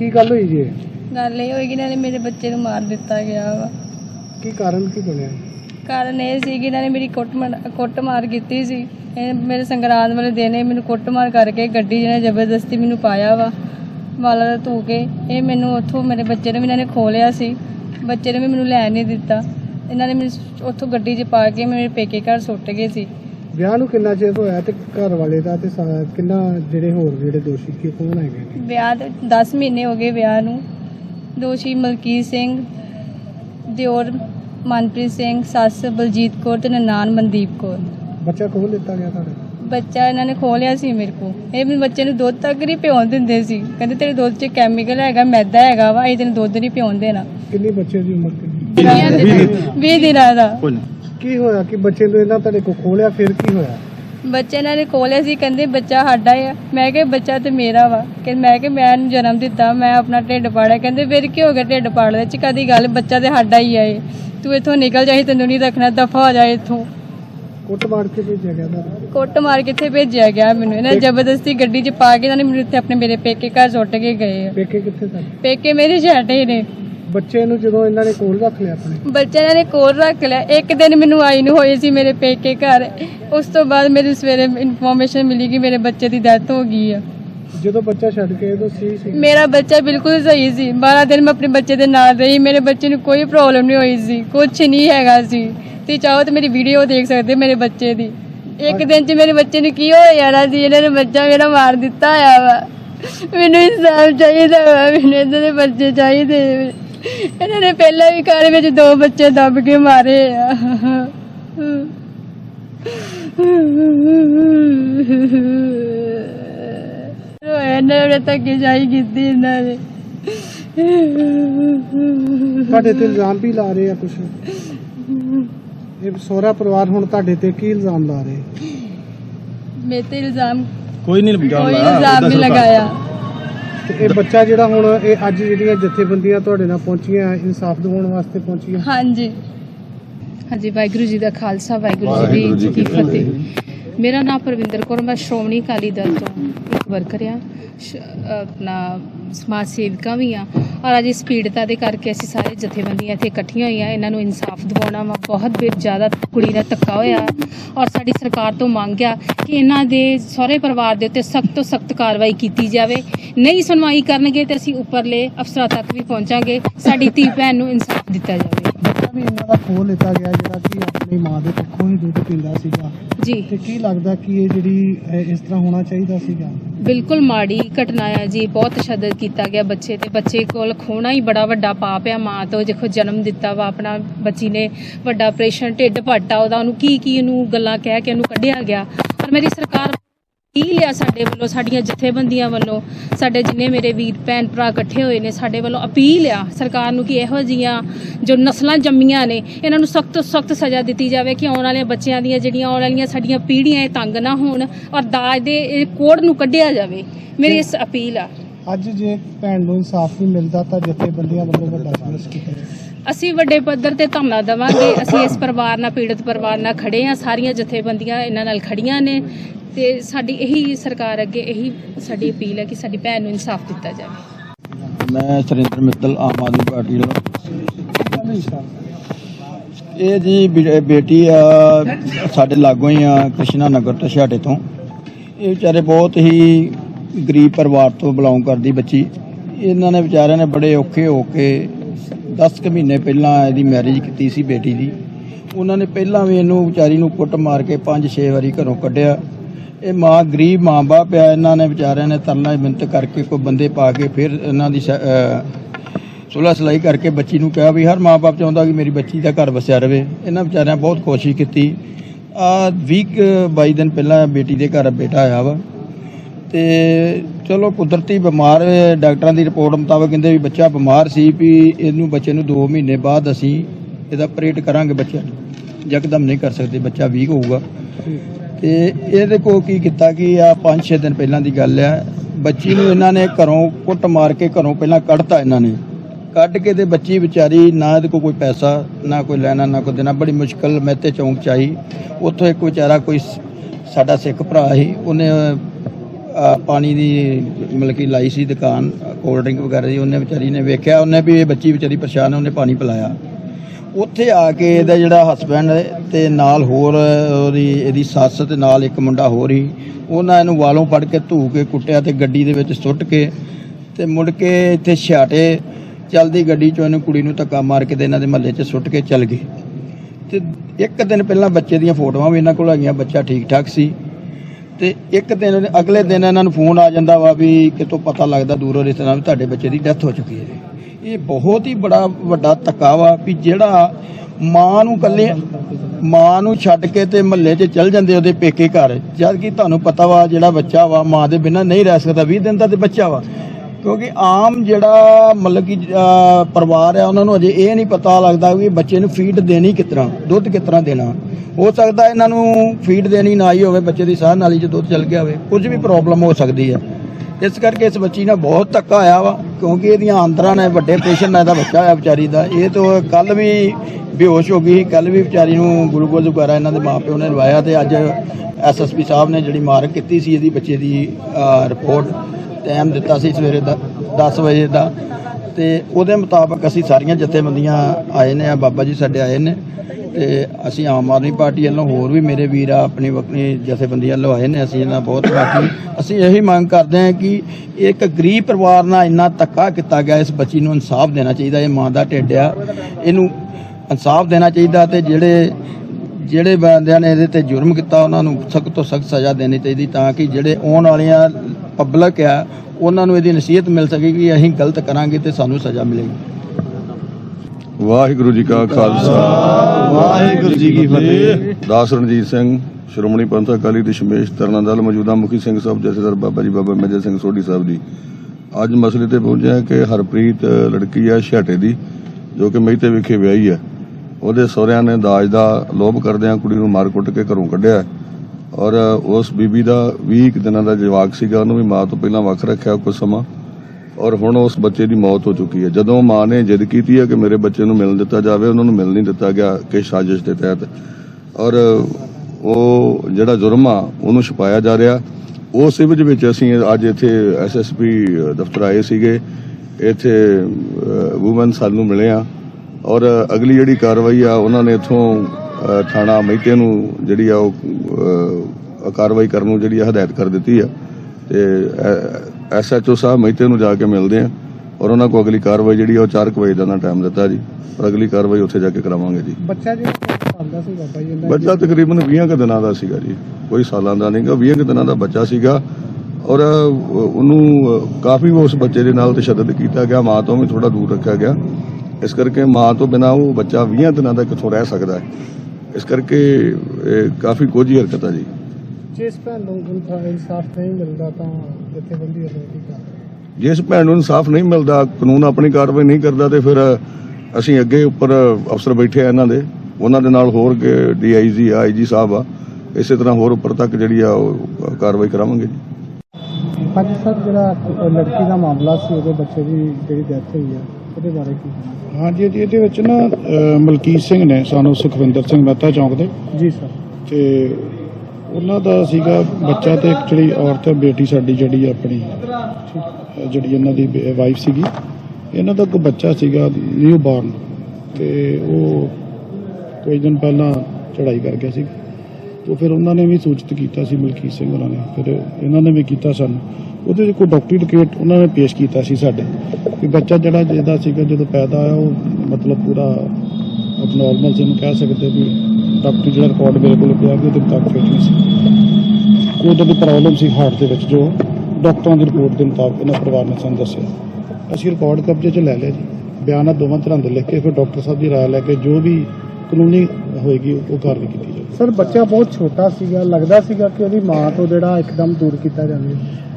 ਕੀ ਗੱਲ ਹੋਈ ਜੀ ਗੱਲ ਇਹ ਹੋਈ ਕਿ ਇਹਨਾਂ ਨੇ ਮੇਰੇ ਬੱਚੇ ਨੂੰ ਮਾਰ ਦਿੱਤਾ ਗਿਆ ਵਾ। ਕੀ ਕਾਰਨ ਕੀ ਬਣਿਆ? ਕਾਰਨ ਇਹ ਸੀ ਕਿ ਇਹਨਾਂ ਨੇ ਮੇਰੀ ਕੁੱਟਮਾਰ ਕੁੱਟਮਾਰ ਕੀਤੀ ਸੀ। ਇਹ ਮੇਰੇ ਸੰਗਰਾਂਦ ਵਾਲੇ ਦਿਨ ਇਹ ਮੈਨੂੰ ਕੁੱਟਮਾਰ ਕਰਕੇ ਗੱਡੀ ਜਿਹਨੇ ਜ਼ਬਰਦਸਤੀ ਮੈਨੂੰ ਪਾਇਆ ਵਾ ਵਾਲਾ ਧੋ ਕੇ। ਇਹ ਮੈਨੂੰ ਉੱਥੋਂ ਮੇਰੇ ਬੱਚੇ ਨੂੰ ਵੀ ਇਹਨਾਂ ਨੇ ਖੋਲਿਆ ਸੀ। ਬੱਚੇ ਨੇ ਵੀ ਮੈਨੂੰ ਲੈਣ ਨਹੀਂ ਦਿੱਤਾ। ਇਹਨਾਂ ਨੇ ਮੈਨੂੰ ਉੱਥੋਂ ਗੱਡੀ 'ਚ ਪਾ ਕੇ ਮੇਰੇ ਪੇਕੇ ਘਰ ਸੁੱਟ ਗਏ ਸੀ। ਵਿਆਹ ਨੂੰ ਕਿੰਨਾ ਚਿਰ ਹੋਇਆ ਤੇ ਘਰ ਵਾਲੇ ਦਾ ਤੇ ਸਾ- ਕਿੰਨਾ ਜਿਹੜੇ ਹੋਰ ਜਿਹੜੇ ਦੋਸ਼ੀ ਕੀ ਕੌਣ ਹੈਗੇ ਨੇ ਵਿਆਹ ਦੇ 10 ਮਹੀਨੇ ਹੋ ਗਏ ਵਿਆਹ ਨੂੰ। ਦੋਸ਼ੀ ਮਲਕੀਤ ਸਿੰਘ ਦਿਓਰ ਮਨਪ੍ਰੀਤ ਸਿੰਘ ਸੱਸ ਬਲਜੀਤ ਕੌਰ ਤੇ ਨਨਾਣ ਮਨਦੀਪ ਕੌਰ। ਬੱਚਾ ਕੋਲ ਲਿੱਤਾ ਗਿਆ ਤੁਹਾਡੇ? ਬੱਚਾ ਇਹਨਾਂ ਨੇ ਖੋਲਿਆ ਸੀ ਮੇਰੇ ਕੋ ਇਹ ਮੇਰੇ ਬੱਚੇ ਨੂੰ ਦੁੱਧ ਤੱਕ ਨਹੀਂ ਪਿਉਣ ਦਿੰਦੇ ਸੀ। ਕਹਿੰਦੇ ਤੇਰੇ ਦੁੱਧ 'ਚ ਕੈਮੀਕਲ ਹੈਗਾ ਮੈਦਾ ਹੈਗਾ ਵਾ ਅਸੀਂ ਤੈਨੂੰ ਦੁੱਧ ਨਹੀਂ ਪਿਉਣ ਦੇਣਾ। ਕਿੰਨੀ ਬੱਚੇ ਦੀ ਉਮਰ ਕਿੰਨੀ? 20 ਦਿਨਾਂ ਦਾ। ਕੀ ਹੋਇਆ ਕਿ ਬੱਚੇ ਨੂੰ ਇਹਨਾਂ ਤੁਹਾਡੇ ਕੋਲ ਖੋਲਿਆ ਫਿਰ ਕੀ ਹੋਇਆ? ਬੱਚੇ ਇਹਨਾਂ ਨੇ ਖੋਲਿਆ ਸੀ ਕਹਿੰਦੇ ਬੱਚਾ ਸਾਡਾ ਆ। ਮੈਂ ਕਿਹਾ ਬੱਚਾ ਤੇ ਮੇਰਾ ਵਾ। ਕਿ ਮੈਂ ਕਿ ਮੈਂ ਇਹਨੂੰ ਜਨਮ ਦਿੱਤਾ ਮੈਂ ਆਪਣਾ ਢਿੱਡ ਪਾੜਿਆ। ਕਹਿੰਦੇ ਫਿਰ ਕੀ ਹੋ ਗਿਆ ਢਿੱਡ ਪਾੜ ਦੇ ਚ ਕਦੀ ਗੱਲ ਬੱਚਾ ਤੇ ਸਾਡਾ ਹੀ ਆ ਇਹ। ਤੂੰ ਇੱਥੋਂ ਨਿਕਲ ਜਾਈ ਤੈਨੂੰ ਨਹੀਂ ਰੱਖਣਾ ਦਫਾ ਹੋ ਜਾ ਇੱਥੋਂ। ਕੁੱਟ ਮਾਰ ਕੇ ਭੇਜਿਆ ਗਿਆ ਤੁਹਾਨੂੰ ਕੁੱਟ ਮਾਰ ਕੇ ਇੱਥੇ ਭੇਜਿਆ ਗਿਆ ਮੈਨੂੰ। ਇਹਨਾਂ ਨੇ ਜ਼ਬਰਦਸਤੀ ਗੱਡੀ 'ਚ ਪਾ ਕੇ ਇਹਨਾਂ ਨੇ ਮੈਨੂੰ ਇੱਥੇ ਆਪਣੇ ਮੇਰੇ ਪੇਕੇ ਘਰ ਸੁੱਟ ਕੇ ਗਏ ਆ। ਪੇਕੇ ਕਿੱਥੇ ਸਨ? ਪੇਕੇ ਮੇਰੇ ਛਾਟੇ ਨੇ। ਬੱਚੇ ਨੂੰ ਜਦੋਂ ਇਹਨਾਂ ਨੇ ਕੋਲ ਰੱਖ ਲਿਆ ਆਪਣੇ? ਬੱਚੇ ਇਹਨਾਂ ਨੇ ਕੋਲ ਰੱਖ ਲਿਆ। ਇੱਕ ਦਿਨ ਮੈਨੂੰ ਆਈ ਨੂੰ ਹੋਈ ਸੀ ਮੇਰੇ ਪੇਕੇ ਘਰ। ਉਸ ਤੋਂ ਬਾਅਦ ਮੈਨੂੰ ਸਵੇਰੇ ਇਨਫੋਰਮੇਸ਼ਨ ਮਿਲੀ ਕਿ ਮੇਰੇ ਬੱਚੇ ਦੀ ਡੈਥ ਹੋ ਗਈ ਆ। ਜਦੋਂ ਬੱਚਾ ਛੱਡ ਕੇ ਉਦੋਂ ਸੀ ਸੀ? ਮੇਰਾ ਬੱਚਾ ਬਿਲਕੁਲ ਸਹੀ ਸੀ। 12 ਦਿਨ ਮੈਂ ਆਪਣੇ ਬੱਚੇ ਦੇ ਨਾਲ ਰਹੀ। ਮੇਰੇ ਬੱਚੇ ਨੂੰ ਕੋਈ ਪ੍ਰੋਬਲਮ ਨਹੀਂ ਹੋਈ ਸੀ। ਕੁਝ ਨਹੀਂ ਹੈਗਾ ਸੀ। ਤੇ ਚਾਹੋ ਤੇ ਮੇਰੀ ਵੀਡੀਓ ਦੇਖ ਸਕਦੇ ਮੇਰੇ ਬੱਚੇ ਦੀ। ਇੱਕ ਦਿਨ ਚ ਮੇਰੇ ਬੱਚੇ ਨੂੰ ਕੀ ਹੋਇਆ ਜਾਣਾ ਸੀ? ਇਹਨਾਂ ਨੇ ਬੱਚਾ ਮੇਰਾ ਮਾਰ ਦਿੱਤਾ ਹੋਇਆ ਵਾ। ਮੈਨੂੰ ਇਨਸਾਫ ਚਾਹੀਦਾ ਵਾ। ਮੈਨੂੰ ਇਹਨਾਂ ਦੇ ਬੱਚੇ ਚਾਹੀਦੇ ਇਹਨਾਂ ਨੇ ਪਹਿਲਾਂ ਵੀ ਘਰ ਵਿੱਚ ਦੋ ਬੱਚੇ ਦੱਬ ਕੇ ਮਾਰੇ ਆ। ਇਹਨਾਂ ਨੇ ਧੱਕੇ ਜਾਈ ਕੀਤੀ ਇਹਨਾਂ ਨੇ। ਤੁਹਾਡੇ ਤੇ ਇਲਜ਼ਾਮ ਵੀ ਲਾ ਰਹੇ ਆ ਕੁਝ ਇਹ ਸੋਹਰਾ ਪਰਿਵਾਰ ਹੁਣ ਤੁਹਾਡੇ ਤੇ ਕੀ ਇਲਜ਼ਾਮ ਲਾ ਰਹੇ? ਮੇਰੇ ਤੇ ਇਲਜ਼ਾਮ ਕੋਈ ਨਹੀਂ ਕੋਈ ਇਲਜ਼ਾਮ ਨਹੀਂ ਲਗਾਇਆ। ਤੇ ਇਹ ਬੱਚਾ ਜਿਹੜਾ ਹੁਣ ਇਹ ਅੱਜ ਜਿਹੜੀਆਂ ਜਥੇਬੰਦੀਆਂ ਤੁਹਾਡੇ ਨਾਲ ਪਹੁੰਚੀਆਂ ਇਨਸਾਫ ਦਿਵਾਉਣ ਵਾਸਤੇ ਪਹੁੰਚੀਆਂ। ਹਾਂਜੀ। ਹਾਂਜੀ ਵਾਹਿਗੁਰੂ ਜੀ ਦਾ ਖਾਲਸਾ ਵਾਹਿਗੁਰੂ ਜੀ ਦੀ ਫਤਿਹ। ਮੇਰਾ ਨਾਮ ਪਰਵਿੰਦਰ ਕੌਰ, ਮੈਂ ਸ਼੍ਰੋਮਣੀ ਅਕਾਲੀ ਦਲ ਤੋਂ ਇੱਕ ਵਰਕਰ ਆ ਸ਼- ਆਪਣਾ ਸਮਾਜ ਸੇਵਿਕਾ ਵੀ ਆ ਔਰ ਅੱਜ ਇਸ ਪੀੜਤਾ ਦੇ ਕਰਕੇ ਅਸੀਂ ਸਾਰੇ ਜਥੇਬੰਦੀਆਂ ਇੱਥੇ ਇਕੱਠੀਆਂ ਹੋਈਆਂ, ਇਹਨਾਂ ਨੂੰ ਇਨਸਾਫ ਦਿਵਾਉਣਾ ਵਾ, ਬਹੁਤ ਬੇ ਜ਼ਿਆਦਾ ਕੁੜੀ ਦਾ ਧੱਕਾ ਹੋਇਆ ਔਰ ਸਾਡੀ ਸਰਕਾਰ ਤੋਂ ਮੰਗ ਆ ਕਿ ਇਹਨਾਂ ਦੇ ਸਹੁਰੇ ਪਰਿਵਾਰ ਦੇ ਉੱਤੇ ਸਖਤ ਤੋਂ ਸਖਤ ਕਾਰਵਾਈ ਕੀਤੀ ਜਾਵੇ, ਨਹੀਂ ਸੁਣਵਾਈ ਕਰਨਗੇ ਤੇ ਅਸੀਂ ਉੱਪਰਲੇ ਅਫਸਰਾਂ ਤੱਕ ਵੀ ਪਹੁੰਚਾਂਗੇ, ਸਾਡੀ ਧੀ ਭੈਣ ਨੂੰ ਇਨਸਾਫ ਦਿੱਤਾ ਜਾਵੇ। ਵੀ ਇਹਨਾਂ ਦਾ ਖੋਹ ਲਿੱਤਾ ਗਿਆ ਜਿਹੜਾ ਕਿ ਆਪਣੀ ਮਾਂ ਦੇ ਪੱਖੋਂ ਹੀ ਦੁੱਧ ਪੀਂਦਾ ਸੀਗਾ। ਜੀ। ਤੇ ਕੀ ਲੱਗਦਾ ਕਿ ਇਹ ਜਿਹੜੀ ਇਸ ਤਰ੍ਹਾਂ ਹੋਣਾ ਚਾਹੀਦਾ ਸੀਗਾ? ਬਿਲਕੁਲ ਮਾੜੀ ਘਟਨਾ ਆ ਜੀ ਬਹੁਤ ਤਸ਼ੱਦਦ ਕੀਤਾ ਗਿਆ ਬੱਚੇ ਤੇ। ਬੱਚੇ ਕੋਲ ਖੋਣਾ ਹੀ ਬੜਾ ਵੱਡਾ ਪਾਪ ਆ ਮਾਂ ਤੋਂ ਦੇਖੋ ਜਨਮ ਦਿੱਤਾ ਵਾ ਆਪਣਾ ਬੱਚੀ ਨੇ ਵੱਡਾ ਆਪਰੇਸ਼ਨ ਢਿੱਡ ਭੱਟਾ ਉਹਦਾ ਉਹਨੂੰ ਕੀ ਕੀ ਇਹਨੂੰ ਗੱਲਾਂ ਕਹਿ ਕੇ ਉਹਨੂੰ ਕੱਢਿਆ ਗਿਆ। ਔਰ ਮੇਰੀ ਸਰਕਾਰ ਕੀ ਲਿਆ ਸਾਡੇ ਵੱਲੋਂ ਸਾਡੀਆਂ ਜਥੇਬੰਦੀਆਂ ਵੱਲੋਂ ਸਾਡੇ ਜਿੰਨੇ ਮੇਰੇ ਵੀਰ ਭੈਣ ਭਰਾ ਇਕੱਠੇ ਹੋਏ ਨੇ ਸਾਡੇ ਵੱਲੋਂ ਅਪੀਲ ਆ ਸਰਕਾਰ ਨੂੰ ਕਿ ਇਹੋ ਜੀਆਂ ਜੋ ਨਸਲਾਂ ਜੰਮੀਆਂ ਨੇ ਇਹਨਾਂ ਨੂੰ ਸਖਤ ਸਖਤ ਸਜ਼ਾ ਦਿੱਤੀ ਜਾਵੇ ਕਿ ਆਉਣ ਵਾਲੇ ਬੱਚਿਆਂ ਦੀਆਂ ਜਿਹੜੀਆਂ ਆਉਣ ਵਾਲੀਆਂ ਸਾਡੀਆਂ ਪੀੜ੍ਹੀਆਂ ਇਹ ਤੰਗ ਨਾ ਹੋਣ ਔਰ ਦਾਜ ਦੇ ਇਹ ਕੋਡ ਨੂੰ ਕੱਢਿਆ ਜਾਵੇ। ਮੇਰੀ ਇਸ ਅਪੀਲ ਆ। ਅੱਜ ਜੇ ਭੈਣ ਨੂੰ ਇਨਸਾਫ ਨਹੀਂ ਮਿਲਦਾ ਤਾਂ ਜਥੇਬੰਦੀਆਂ ਵੱਲੋਂ ਵੱਡਾ ਸੰਘਰਸ਼ ਕੀਤਾ ਅਸੀਂ ਵੱਡੇ ਪੱਧਰ ਤੇ ਧਰਨਾ ਦੇਵਾਂਗੇ ਅਸੀਂ ਇਸ ਪਰਿਵਾਰ ਨਾਲ ਪੀੜਤ ਪਰਿਵਾਰ ਨਾਲ ਖੜੇ ਆ ਸਾਰੀਆਂ ਜਥੇਬੰਦੀਆਂ ਇਹਨਾਂ ਨਾਲ ਖੜੀਆਂ ਨੇ ਤੇ ਸਾਡੀ ਇਹੀ ਸਰਕਾਰ ਅੱਗੇ ਇਹੀ ਸਾਡੀ ਅਪੀਲ ਹੈ ਕਿ ਸਾਡੀ ਭੈਣ ਨੂੰ ਇਨਸਾਫ ਦਿੱਤਾ ਜਾਵੇ। ਮੈਂ ਸੁਰਿੰਦਰ ਮਿੱਤਲ, ਆਮ ਆਦਮੀ ਪਾਰਟੀ ਦਾ। ਇਹ ਜੀ ਬੇਟੀ ਆ, ਸਾਡੇ ਲਾਗੋਂ ਹੀ ਆ ਕ੍ਰਿਸ਼ਨਾ ਨਗਰ ਤੋਂ ਛਾਟੇ ਤੋਂ। ਇਹ ਵਿਚਾਰੇ ਬਹੁਤ ਹੀ ਗਰੀਬ ਪਰਿਵਾਰ ਤੋਂ ਬਿਲੋਂਗ ਕਰਦੀ ਬੱਚੀ। ਇਹਨਾਂ ਨੇ ਵਿਚਾਰਿਆਂ ਨੇ ਬੜੇ ਔਖੇ ਹੋ ਕੇ 10 ਕੁ ਮਹੀਨੇ ਪਹਿਲਾਂ ਇਹਦੀ ਮੈਰਿਜ ਕੀਤੀ ਸੀ ਬੇਟੀ ਦੀ। ਉਹਨਾਂ ਨੇ ਪਹਿਲਾਂ ਵੀ ਇਹਨੂੰ ਵਿਚਾਰੀ ਨੂੰ ਕੁੱਟ ਮਾਰ ਕੇ 5-6 ਵਾਰੀ ਘਰੋਂ ਕੱਢਿਆ। ਇਹ ਮਾਂ ਗਰੀਬ ਮਾਂ ਬਾਪ ਆ ਇਹਨਾਂ ਨੇ ਵਿਚਾਰਿਆਂ ਨੇ ਤਰਲਾ ਮਿਹਨਤ ਕਰਕੇ ਕੋਈ ਬੰਦੇ ਪਾ ਕੇ ਫਿਰ ਇਹਨਾਂ ਦੀ ਸ- ਅਹ ਸਲਾਈ ਕਰਕੇ ਬੱਚੀ ਨੂੰ ਕਿਹਾ ਵੀ ਹਰ ਮਾਂ-ਬਾਪ ਚਾਹੁੰਦਾ ਕਿ ਮੇਰੀ ਬੱਚੀ ਦਾ ਘਰ ਵਸਿਆ ਰਵੇ। ਇਹਨਾਂ ਵਿਚਾਰਿਆਂ ਬਹੁਤ ਕੋਸ਼ਿਸ਼ ਕੀਤੀ। ਆ 20 22 ਦਿਨ ਪਹਿਲਾਂ ਬੇਟੀ ਦੇ ਘਰ ਬੇਟਾ ਆਇਆ ਵਾ। ਤੇ ਚਲੋ ਕੁਦਰਤੀ ਬਿਮਾਰ, ਡਾਕਟਰਾਂ ਦੀ ਰਿਪੋਰਟ ਮੁਤਾਬਕ ਕਹਿੰਦੇ ਵੀ ਬੱਚਾ ਬਿਮਾਰ ਸੀ ਵੀ ਇਹਨੂੰ ਬੱਚੇ ਨੂੰ 2 ਮਹੀਨੇ ਬਾਅਦ ਅਸੀਂ ਇਹਦਾ ਆਪਰੇਟ ਕਰਾਂਗੇ ਬੱਚਾ ਯਕਦਮ ਨਹੀਂ ਕਰ ਸਕਦੇ, ਬੱਚਾ ਵੀਕ ਹੋਊਗਾ। ਤੇ ਇਹਦੇ ਕੋ ਕੀ ਕੀਤਾ ਕਿ ਆ 5-6 ਦਿਨ ਪਹਿਲਾਂ ਦੀ ਗੱਲ ਆ। ਬੱਚੀ ਨੂੰ ਇਹਨਾਂ ਨੇ ਘਰੋਂ ਕੁੱਟ ਮਾਰ ਕੇ ਘਰੋਂ ਪਹਿਲਾਂ ਕੱਢਤਾ ਇਹਨਾਂ ਨੇ। ਕੱਢ ਕੇ ਤੇ ਬੱਚੀ ਵਿਚਾਰੀ ਨਾ ਇਹਦੇ ਕੋ ਕੋਈ ਪੈਸਾ, ਨਾ ਕੋਈ ਲੈਣਾ, ਨਾ ਕੋਈ ਦੇਣਾ। ਬੜੀ ਮੁਸ਼ਕਲ ਮਹਿਤੇ ਚੌਂਕ ਚ ਆਈ। ਉੱਥੋਂ ਇੱਕ ਵਿਚਾਰਾ ਕੋਈ ਸਾਡਾ ਸਿੱਖ ਭਰਾ ਸੀ। ਉਹਨੇ ਪਾਣੀ ਦੀ ਮਤਲਬ ਕਿ ਲਾਈ ਸੀ ਦੁਕਾਨ, ਕੋਲਡ ਡਰਿੰਕ ਵਗੈਰਾ ਦੀ। ਉਹਨੇ ਵਿਚਾਰੀ ਨੇ ਵੇਖਿਆ। ਉਹਨੇ ਵੀ ਇਹ ਬੱਚੀ ਵਿਚਾਰੀ ਪਰੇਸ਼ਾਨ ਹੈ ਉਹਨੇ ਪਾਣੀ ਪਿਲਾਇਆ। ਉੱਥੇ ਆ ਕੇ ਇਹਦਾ ਜਿਹੜਾ ਹਸਬੈਂਡ ਤੇ ਨਾਲ ਹੋਰ ਉਹਦੀ, ਇਹਦੀ ਸੱਸ ਤੇ ਨਾਲ ਇੱਕ ਮੁੰਡਾ ਹੋਰ ਹੀ, ਉਹਨਾਂ ਇਹਨੂੰ ਵਾਲੋਂ ਫੜ ਕੇ ਧੂ ਕੇ ਕੁੱਟਿਆ ਤੇ ਗੱਡੀ ਦੇ ਵਿੱਚ ਸੁੱਟ ਕੇ ਤੇ ਮੁੜ ਕੇ ਇੱਥੇ ਛਾਟੇ ਚੱਲਦੀ ਗੱਡੀ ਚੋਂ ਇਹਨੂੰ ਕੁੜੀ ਨੂੰ ਧੱਕਾ ਮਾਰ ਕੇ ਤੇ ਇਹਨਾਂ ਦੇ ਮਹੱਲੇ 'ਚ ਸੁੱਟ ਕੇ ਚੱਲ ਗਏ ਤੇ ਇੱਕ ਦਿਨ ਪਹਿਲਾਂ ਬੱਚੇ ਦੀਆਂ ਫੋਟੋਆਂ ਵੀ ਇਹਨਾਂ ਕੋਲ ਹੈਗੀਆਂ, ਬੱਚਾ ਠੀਕ ਠਾਕ ਸੀ ਤੇ ਇੱਕ ਦਿਨ, ਅਗਲੇ ਦਿਨ ਇਹਨਾਂ ਨੂੰ ਫੋਨ ਆ ਜਾਂਦਾ ਵਾ ਵੀ ਕਿਤੋਂ ਪਤਾ ਲੱਗਦਾ ਦੂਰੋਂ ਰਿਸ਼ਤੇਦਾਰ ਵੀ ਤੁਹਾਡੇ ਬੱਚੇ ਦੀ ਡੈਥ ਹੋ ਚੁੱਕੀ ਹੈ ਜੀ। ਇਹ ਬਹੁਤ ਹੀ ਬੜਾ ਵੱਡਾ ਧੱਕਾ ਵਾ ਵੀ ਜਿਹੜਾ ਮਾਂ ਨੂੰ ਕੱਲੇ ਮਾਂ ਨੂੰ ਛੱਡ ਕੇ ਤੇ ਮਹੱਲੇ 'ਚ ਚਲ ਜਾਂਦੇ ਉਹਦੇ ਪੇਕੇ ਘਰ। ਜਦ ਕਿ ਤੁਹਾਨੂੰ ਪਤਾ ਵਾ ਜਿਹੜਾ ਬੱਚਾ ਵਾ, ਮਾਂ ਦੇ ਬਿਨਾਂ ਨਹੀਂ ਰਹਿ ਸਕਦਾ 20 ਦਿਨ ਦਾ ਤੇ ਬੱਚਾ ਵਾ। ਕਿਉਂਕਿ ਆਮ ਜਿਹੜਾ ਮਤਲਬ ਕਿ ਪਰਿਵਾਰ ਆ, ਉਹਨਾਂ ਨੂੰ ਅਜੇ ਇਹ ਨਹੀਂ ਪਤਾ ਲੱਗਦਾ ਵੀ ਬੱਚੇ ਨੂੰ ਫੀਡ ਦੇਣੀ ਕਿਸ ਤਰ੍ਹਾਂ, ਦੁੱਧ ਕਿਸ ਤਰ੍ਹਾਂ ਦੇਣਾ। ਹੋ ਸਕਦਾ ਇਹਨਾਂ ਨੂੰ ਫੀਡ ਦੇਣੀ ਨਾ ਹੀ ਹੋਵੇ, ਬੱਚੇ ਦੀ ਸਾਹ ਨਾਲੀ 'ਚ ਦੁੱਧ ਚਲ ਗਿਆ ਹੋਵੇ, ਕੁਝ ਵੀ ਪ੍ਰੋਬਲਮ ਹੋ ਸਕਦੀ ਹੈ ਇਸ ਕਰਕੇ ਇਸ ਬੱਚੀ ਨਾਲ ਬਹੁਤ ਧੱਕਾ ਆਇਆ ਵਾ, ਕਿਉਂਕਿ ਇਹਦੀਆਂ ਆਂਦਰਾਂ ਨੇ, ਵੱਡੇ ਪੇਸ਼ੈਂਟ ਨਾਲ ਇਹਦਾ ਬੱਚਾ ਹੋਇਆ ਵਿਚਾਰੀ ਦਾ। ਇਹ ਤੋਂ ਕੱਲ ਵੀ ਬੇਹੋਸ਼ ਹੋ ਗਈ ਸੀ ਕੱਲ ਵੀ ਵਿਚਾਰੀ ਨੂੰ ਗਲੂਕੋਜ਼ ਵਗੈਰਾ ਇਹਨਾਂ ਦੇ ਮਾਪਿਓ ਨੇ ਲਵਾਇਆ ਤੇ ਅੱਜ ਐਸਐਸਪੀ ਸਾਹਿਬ ਨੇ ਜਿਹੜੀ ਮਾਰਕ ਕੀਤੀ ਸੀ ਇਹਦੀ ਬੱਚੇ ਦੀ ਰਿਪੋਰਟ ਟਾਈਮ ਦਿੱਤਾ ਸੀ ਸਵੇਰੇ ਦਾ 10 ਵਜੇ ਦਾ। ਤੇ ਉਹਦੇ ਮੁਤਾਬਕ ਅਸੀਂ ਸਾਰੀਆਂ ਜਥੇਬੰਦੀਆਂ ਆਏ ਨੇ ਆ, ਬਾਬਾ ਜੀ ਸਾਡੇ ਆਏ ਨੇ। ਤੇ ਅਸੀਂ ਆਮ ਆਦਮੀ ਪਾਰਟੀ ਵੱਲੋਂ ਹੋਰ ਵੀ ਮੇਰੇ ਵੀਰ ਆ, ਆਪਣੀ ਆਪਣੀ ਜਥੇਬੰਦੀਆਂ ਵੱਲੋਂ ਆਏ ਨੇ, ਅਸੀਂ ਇਹਨਾਂ ਬਹੁਤ ਬਾਕੀ ਅਸੀਂ ਇਹੀ ਮੰਗ ਕਰਦੇ ਹਾਂ ਕਿ ਇੱਕ ਗਰੀਬ ਪਰਿਵਾਰ ਨਾਲ ਇੰਨਾ ਧੱਕਾ ਕੀਤਾ ਗਿਆ, ਇਸ ਬੱਚੀ ਨੂੰ ਇਨਸਾਫ ਦੇਣਾ ਚਾਹੀਦਾ, ਇਹ ਮਾਂ ਦਾ ਢਿੱਡ ਆ, ਇਹਨੂੰ ਇਨਸਾਫ ਦੇਣਾ ਚਾਹੀਦਾ ਤੇ ਜਿਹੜੇ ਜਿਹੜੇ ਬੰਦਿਆਂ ਨੇ ਇਹਦੇ ਤੇ ਜੁਰਮ ਕੀਤਾ, ਉਹਨਾਂ ਨੂੰ ਸਖਤ ਤੋਂ ਸਖਤ ਸਜ਼ਾ ਦੇਣੀ ਚਾਹੀਦੀ ਤਾਂ ਕਿ ਜਿਹੜੇ ਆਉਣ ਵਾਲੀਆਂ ਪਬਲਿਕ ਆ, ਉਹਨਾਂ ਨੂੰ ਇਹਦੀ ਨਸੀਹਤ ਮਿਲ ਸਕੇ ਕਿ ਅਸੀਂ ਗਲਤ ਕਰਾਂਗੇ ਤੇ ਸਾਨੂੰ ਸਜ਼ਾ ਮਿਲੇਗੀ। ਵਾਹਿਗੁਰੂ ਜੀ ਕਾ ਖਾਲਸਾ। ਵਾਹਿਗੁਰੂ ਜੀ ਕੀ ਫਤਿਹ। ਦਾਸ ਰਣਜੀਤ ਸਿੰਘ ਸ਼੍ਰੋਮਣੀ ਪੰਥ ਅਕਾਲੀ ਦਸ਼ਮੇਸ਼ ਤਰਨਾ ਦਲ ਮੌਜੂਦਾ ਮੁਖੀ ਸਿੰਘ ਸਾਹਿਬ ਜਥੇਦਾਰ ਬਾਬਾ ਜੀ ਬਾਬਾ ਮੇਜਰ ਸਿੰਘ ਸੋਢੀ ਸਾਹਿਬ ਜੀ। ਅੱਜ ਮਸਲੇ ਤੇ ਪਹੁੰਚੇ ਹਾਂ ਕਿ ਹਰਪ੍ਰੀਤ ਲੜਕੀ ਆ ਛਾਟੇ ਦੀ ਜੋ ਕਿ ਮਹਿਤੇ ਵਿਖੇ ਵਿਆਹੀ ਹੈ। ਉਹਦੇ ਸਹੁਰਿਆਂ ਨੇ ਦਾਜ ਦਾ ਲੋਭ ਕਰਦਿਆਂ ਕੁੜੀ ਨੂੰ ਮਾਰ ਕੁੱਟ ਕੇ ਘਰੋਂ ਕੱਢਿਆ ਔਰ ਉਸ ਬੀਬੀ ਦਾ 20 ਕੁ ਦਿਨਾਂ ਦਾ ਜਵਾਕ ਸੀਗਾ ਉਹਨੂੰ ਵੀ ਮਾਂ ਤੋਂ ਪਹਿਲਾਂ ਵੱਖ ਰੱਖਿਆ ਕੁਝ ਸਮਾਂ। ਔਰ ਹੁਣ ਉਸ ਬੱਚੇ ਦੀ ਮੌਤ ਹੋ ਚੁੱਕੀ ਹੈ। ਜਦੋਂ ਮਾਂ ਨੇ ਜਿੱਦ ਕੀਤੀ ਹੈ ਕਿ ਮੇਰੇ ਬੱਚੇ ਨੂੰ ਮਿਲਣ ਦਿੱਤਾ ਜਾਵੇ, ਉਹਨਾਂ ਨੂੰ ਮਿਲ ਨਹੀਂ ਦਿੱਤਾ ਗਿਆ ਕਿ ਸਾਜ਼ਿਸ਼ ਦੇ ਤਹਿਤ। ਔਰ ਉਹ ਜਿਹੜਾ ਜੁਰਮ ਆ, ਉਹਨੂੰ ਛੁਪਾਇਆ ਜਾ ਰਿਹਾ। ਉਸ ਸਿਵਜ ਵਿੱਚ ਅਸੀਂ ਅੱਜ ਇੱਥੇ ਐਸਐਸਪੀ ਦਫ਼ਤਰ ਆਏ ਸੀਗੇ। ਇੱਥੇ ਵੂਮਨ ਸਾਨੂੰ ਮਿਲੇ ਆ। ਔਰ ਅਗਲੀ ਜਿਹੜੀ ਕਾਰਵਾਈ ਆ, ਉਹਨਾਂ ਨੇ ਇਥੋਂ ਥਾਣਾ ਮਹਿਤੇ ਨੂੰ ਜਿਹੜੀ ਆ ਉਹ ਕਾਰਵਾਈ ਕਰਨ ਨੂੰ ਜਿਹੜੀ ਹਦਾਇਤ ਕਰ ਦਿੱਤੀ ਆ। ਤੇ ਐਸਐਚਓ ਸਾਹਿਬ ਮਹਿਤੇ ਨੂੰ ਜਾ ਕੇ ਮਿਲਦੇ ਆ ਔਰ ਉਹਨਾਂ ਕੋ ਅਗਲੀ ਕਾਰਵਾਈ ਜਿਹੜੀ ਉਹ 4 ਵਜੇ ਦਾ ਟਾਈਮ ਦਿੱਤਾ ਜੀ। ਔਰ ਅਗਲੀ ਕਾਰਵਾਈ ਉੱਥੇ ਜਾ ਕੇ ਕਰਾਵਾਂਗੇ ਜੀ। ਬੱਚਾ ਜਿਹੜਾ ਪਾਲਦਾ ਸੀ ਬਾਬਾ ਜੀ? ਬੱਚਾ ਤਕਰੀਬਨ 20 ਕੁ ਦਿਨਾਂ ਦਾ ਸੀਗਾ ਜੀ। ਕੋਈ ਸਾਲਾਂ ਦਾ ਨਹੀਂਗਾ 20 ਕੁ ਦਿਨਾਂ ਦਾ ਬੱਚਾ ਸੀਗਾ। ਔਰ ਉਹਨੂੰ ਕਾਫੀ ਉਸ ਬੱਚੇ ਦੇ ਨਾਲ ਤਸ਼ੱਦਦ ਕੀਤਾ ਗਿਆ। ਮਾਂ ਤੋਂ ਵੀ ਥੋੜਾ ਦੂਰ ਰੱਖਿਆ ਗਿਆ। ਇਸ ਕਰਕੇ ਮਾਂ ਤੋਂ ਬਿਨਾਂ ਉਹ ਬੱਚਾ 20 ਦਿਨਾਂ ਦਾ ਕਿੱਥੋਂ ਰਹਿ ਸਕਦਾ ਹੈ? ਇਸ ਕਰਕੇ ਇਹ ਕਾਫੀ ਕੋਝੀ ਹਰਕਤ ਆ ਜੀ। ਜਿਸ ਭੈਣ ਨੂੰ ਇਨਸਾ- ਇਨਸਾਫ ਨਹੀਂ ਮਿਲਦਾ ਤਾਂ ਜਥੇਬੰਦੀ ਵੱਲੋਂ ਕੀ ਕਰਦੇ ਜਿਸ ਭੈਣ ਨੂੰ ਇਨਸਾਫ ਨਹੀਂ ਮਿਲਦਾ ਕਾਨੂੰਨ ਆਪਣੀ ਕਾਰਵਾਈ ਨਹੀਂ ਕਰਦਾ ਤੇ ਫਿਰ ਅਸੀਂ ਅੱਗੇ ਉੱਪਰ ਅਫਸਰ ਬੈਠੇ ਆ ਇਹਨਾਂ ਦੇ ਉਹਨਾਂ ਦੇ ਨਾਲ ਹੋਰ ਕੇ ਡੀਆਈਜੀ ਆਈਜੀ ਸਾਹਿਬ ਆ ਇਸੇ ਤਰ੍ਹਾਂ ਹੋਰ ਉੱਪਰ ਤੱਕ ਜਿਹੜੀ ਆ ਉਹ ਕਾਰਵਾਈ ਕਰਾਵਾਂਗੇ। ਜੀ ਹਾਂਜੀ ਸਰ ਜਿਹੜਾ ਲੜਕੀ ਦਾ ਮਾਮਲਾ ਸੀ ਉਹਦੇ ਬੱਚੇ ਦੀ ਜਿਹੜੀ ਡੈਥ ਹੋਈ ਹੈ ਉਹਦੇ ਬਾਰੇ ਕੀ ਹਾਂਜੀ ਜੀ ਇਹਦੇ ਵਿੱਚ ਨਾ ਮਲਕੀਤ ਸਿੰਘ ਨੇ ਸਾਨੂੰ ਸੁਖਵਿੰਦਰ ਸਿੰਘ ਮਹਿਤਾ ਚੌਂਕ ਦੇ। ਜੀ ਸਰ। ਤੇ ਉਹਨਾਂ ਦਾ ਸੀਗਾ ਬੱਚਾ ਤੇ ਇੱਕ ਜਿਹੜੀ ਔਰਤ ਬੇਟੀ ਸਾਡੀ ਜਿਹੜੀ ਆਪਣੀ, ਜਿਹੜੀ ਇਹਨਾਂ ਦੀ ਵਾਈਫ ਸੀਗੀ। ਇਹਨਾਂ ਦਾ ਕੋਈ ਬੱਚਾ ਸੀਗਾ ਨਿਊ ਬਾਰਨ ਤੇ ਉਹ ਕੁਝ ਦਿਨ ਪਹਿਲਾਂ ਚੜਾਈ ਕਰ ਗਿਆ ਸੀ। ਤੋਂ ਫਿਰ ਉਹਨਾਂ ਨੇ ਵੀ ਸੂਚਿਤ ਕੀਤਾ ਸੀ, ਮਲਕੀਤ ਸਿੰਘ ਉਹਨਾਂ ਨੇ। ਫਿਰ ਇਹਨਾਂ ਨੇ ਵੀ ਕੀਤਾ ਸਾਨੂੰ। ਉਹਦੇ ਵਿੱਚ ਕੋਈ ਡਾਕਟਰੀ ਰਿਪੋਰਟ ਉਹਨਾਂ ਨੇ ਪੇਸ਼ ਕੀਤਾ ਸੀ ਸਾਡੇ। ਕਿ ਬੱਚਾ ਜਿਹੜਾ, ਜਿਹਦਾ ਸੀਗਾ ਜਦੋਂ ਪੈਦਾ ਹੋਇਆ, ਉਹ ਮਤਲਬ ਪੂਰਾ ਅਬਨੋਰਮਲ ਜਿਹਨੂੰ ਕਹਿ ਸਕਦੇ ਵੀ ਡਾਕਟਰੀ ਜਿਹੜਾ ਰਿਕਾਰਡ ਮੇਰੇ ਕੋਲ ਪਿਆ ਕਿ ਉਹਦੇ ਮੁਤਾਬਕ ਫਿਟ ਨਹੀਂ ਸੀ। ਕੋਈ ਉਹਦੀ ਪ੍ਰੋਬਲਮ ਸੀ ਹਾਰਟ ਦੇ ਵਿੱਚ ਜੋ ਡਾਕਟਰਾਂ ਦੀ ਰਿਪੋਰਟ ਦੇ ਮੁਤਾਬਕ ਉਹਨਾਂ ਪਰਿਵਾਰ ਨੇ ਸਾਨੂੰ ਦੱਸਿਆ। ਅਸੀਂ ਰਿਕਾਰਡ ਕਬਜ਼ੇ 'ਚ ਲੈ ਲਿਆ ਜੀ। ਬਿਆਨਾਂ ਦੋਵਾਂ ਤਰ੍ਹਾਂ ਦੇ ਲਿਖ ਕੇ ਫਿਰ ਡਾਕਟਰ ਸਾਹਿਬ ਦੀ ਰਾਏ ਲੈ ਕੇ ਜੋ ਵੀ ਕਾਨੂੰਨੀ ਹੋਏਗੀ ਉਹ ਕਾਰਵਾਈ ਕੀਤੀ ਜਾਵੇਗੀ ਸਰ ਬੱਚਾ ਬਹੁਤ ਛੋਟਾ ਸੀਗਾ ਲੱਗਦਾ ਸੀਗਾ ਕਿ ਉਹਦੀ ਮਾਂ ਤੋਂ ਜਿਹੜਾ ਇੱਕਦਮ ਦੂਰ ਕੀਤਾ ਜਾਵੇ।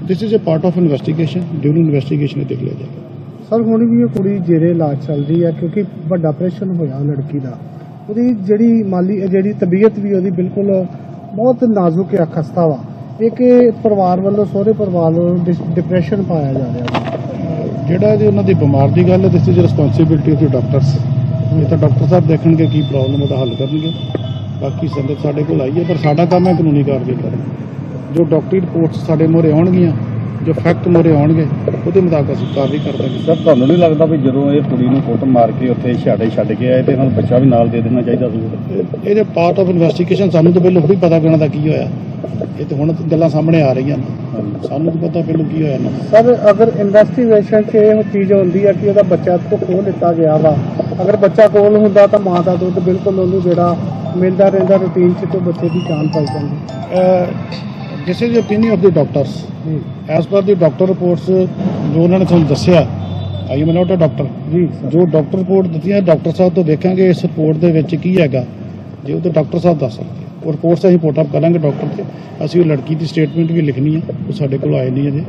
This is a part of investigation during investigation ਇਹ ਦੇਖ ਲਿਆ ਜਾਏਗਾ ਸਰ ਹੁਣ ਵੀ ਇਹ ਕੁੜੀ ਜੇਰੇ ਇਲਾਜ ਚੱਲ ਰਹੀ ਹੈ ਕਿਉਂਕਿ ਵੱਡਾ ਆਪਰੇਸ਼ਨ ਹੋਇਆ ਲੜਕੀ ਦਾ। ਉਹਦੀ ਜਿਹੜੀ ਮਾਲੀ, ਜਿਹੜੀ ਤਬੀਅਤ ਵੀ ਉਹਦੀ ਬਿਲਕੁਲ ਬਹੁਤ ਨਾਜ਼ੁਕ ਹੈ ਖਸਤਾ ਵਾ। ਇੱਕ ਪਰਿਵਾਰ ਵੱਲੋਂ, ਸਹੁਰੇ ਪਰਿਵਾਰ ਵੱਲੋਂ ਡਿਪਰੈਸ਼ਨ ਪਾਇਆ ਜਾ ਰਿਹਾ ਜਿਹੜਾ ਜੀ ਉਹਨਾਂ ਦੀ ਬਿਮਾਰ ਦੀ ਗੱਲ ਹੈ this is responsibility of the doctors ਇਹ ਤਾਂ ਡਾਕਟਰ ਸਾਹਿਬ ਦੇਖਣਗੇ ਕੀ ਪ੍ਰੋਬਲਮ ਉਹਦਾ ਹੱਲ ਕਰਨਗੇ। ਬਾਕੀ ਸੰਗਤ ਸਾਡੇ ਕੋਲ ਆਈ ਹੈ, ਪਰ ਸਾਡਾ ਕੰਮ ਹੈ ਕਾਨੂੰਨੀ ਕਾਰਵਾਈ ਕਰਨਾ। ਜੋ ਡਾਕਟਰੀ ਰਿਪੋਰਟਸ ਸਾਡੇ ਮੋਰੇ ਆਉਣਗੀਆਂ ਜੋ ਫੈਕਟ ਮੋਰੇ ਆਉਣਗੇ ਉਹਦੇ ਮੁਤਾਬਕ ਅਸੀਂ ਕਾਰਵਾਈ ਕਰ ਦਾਂਗੇ। ਸਰ ਤੁਹਾਨੂੰ ਨਹੀਂ ਲੱਗਦਾ ਵੀ ਜਦੋਂ ਇਹ ਕੁੜੀ ਨੂੰ ਫੋਟੋ ਮਾਰ ਕੇ ਉੱਥੇ ਛਾੜੇ ਛੱਡ ਕੇ ਆਏ ਤੇ ਇਹਨਾਂ ਨੂੰ ਬੱਚਾ ਵੀ ਨਾਲ ਦੇ ਦੇਣਾ ਚਾਹੀਦਾ ਸੀ? ਇਹ- ਇਹਦੇ ਪਾਰਟ ਆਫ ਇਨਵੈਸਟੀਗੇਸ਼ਨ ਸਾਨੂੰ ਤਾਂ ਪਹਿਲਾਂ ਥੋੜੀ ਪਤਾ ਕਿ ਉਹਨਾਂ ਦਾ ਕੀ ਹੋਇਆ। ਇਹ ਤਾਂ ਹੁਣ ਗੱਲਾਂ ਸਾਹਮਣੇ ਆ ਰਹੀਆਂ। ਨੇ ਸਾਨੂੰ ਤਾਂ ਪਤਾ ਪਹਿਲਾਂ ਕੀ ਹੋਇਆ ਨਾ ਸਰ ਅਗਰ ਇਨਵੈਸਟੀਗੇਸ਼ਨ 'ਚ ਇਹ ਚੀਜ਼ ਹੁੰਦੀ ਹੈ ਕਿ ਉਹਦਾ ਬੱਚਾ ਤੋਂ ਖੋਹ ਲਿੱਤਾ ਗਿਆ ਵਾ ਅਗਰ ਬੱਚਾ ਕੋਲ ਹੁੰਦਾ ਤਾਂ ਮਾਂ ਦਾ ਦੁੱਧ ਬਿਲਕੁਲ ਉਹਨੂੰ ਜਿਹੜਾ ਮਿਲਦਾ ਰਹਿੰਦਾ ਰੂਟੀਨ 'ਚ ਤੇ ਬੱਚੇ ਦੀ ਜਾਨ ਪਾਈ ਜਾਂਦੀ। This is opinion of the doctors as per the doctor reports ਜੋ ਉਹਨਾਂ ਨੇ ਤੁਹਾਨੂੰ ਦੱਸਿਆ I am not a doctor ji ਜੋ ਡਾਕਟਰ ਰਿਪੋਰਟ ਦਿੱਤੀਆਂ ਡਾਕਟਰ ਸਾਹਿਬ ਤੋਂ ਦੇਖਾਂਗੇ ਇਸ ਰਿਪੋਰਟ ਦੇ ਵਿੱਚ ਕੀ ਹੈਗਾ। ਜੇ ਉਹ ਤਾਂ ਡਾਕਟਰ ਸਾਹਿਬ ਦੱਸ ਸਕਦੇ ਉਹ ਰਿਪੋਰਟਸ ਅਸੀਂ ਪੋਟ ਅਪ ਕਰਾਂਗੇ ਡਾਕਟਰ ਤੇ। ਅਸੀਂ ਉਹ ਲੜਕੀ ਦੀ ਸਟੇਟਮੈਂਟ ਵੀ ਲਿਖਣੀ ਹੈ ਉਹ ਸਾਡੇ ਕੋਲ ਆਏ ਨਹੀਂ ਅਜੇ।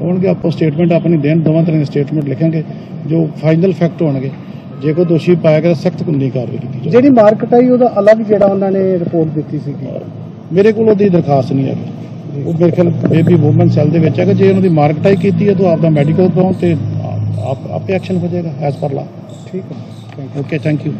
ਆਉਣਗੇ ਆਪਾਂ ਸਟੇਟਮੈਂਟ ਆਪਣੀ ਦੇਣ ਦੋਵਾਂ ਤਰ੍ਹਾਂ ਦੀ ਸਟੇਟਮੈਂਟ ਲਿਖਾਂਗੇ ਜੋ ਫਾਈਨਲ ਫੈਕਟ ਹੋਣਗੇ। ਜੇ ਕੋਈ ਦੋਸ਼ੀ ਪਾਇਆ ਗਿਆ ਸਖਤ ਕਾਨੂੰਨੀ ਕਾਰਵਾਈ ਕੀਤੀ ਜਾਵੇ ਜਿਹੜੀ ਮਾਰਕਟ ਆਈ ਉਹਦਾ ਅਲੱਗ ਜਿਹੜਾ ਉਹਨਾਂ ਨੇ ਰਿਪੋਰਟ ਦਿੱਤੀ ਸੀਗੀ। ਮੇਰੇ ਕੋਲ ਉਹਦੀ ਦਰਖਾਸਤ ਨਹੀਂ ਹੈ ਉਹ ਮੇਰੇ ਖਿਆਲ ਬੇਬੀ ਵੂਮਨ ਸੈੱਲ ਦੇ ਵਿੱਚ ਹੈਗਾ। ਜੇ ਉਹਨਾਂ ਦੀ ਮਾਰਕਟਾਈ ਕੀਤੀ ਹੈ ਤਾਂ ਆਪਦਾ ਮੈਡੀਕਲ ਕਰਾਉਣ ਤੇ ਆਪ ਆਪੇ ਐਕਸ਼ਨ ਹੋ ਜਾਏਗਾ ਐਸ ਪਰ ਲਾ ਠੀਕ ਹੈ। Thank you okay thank you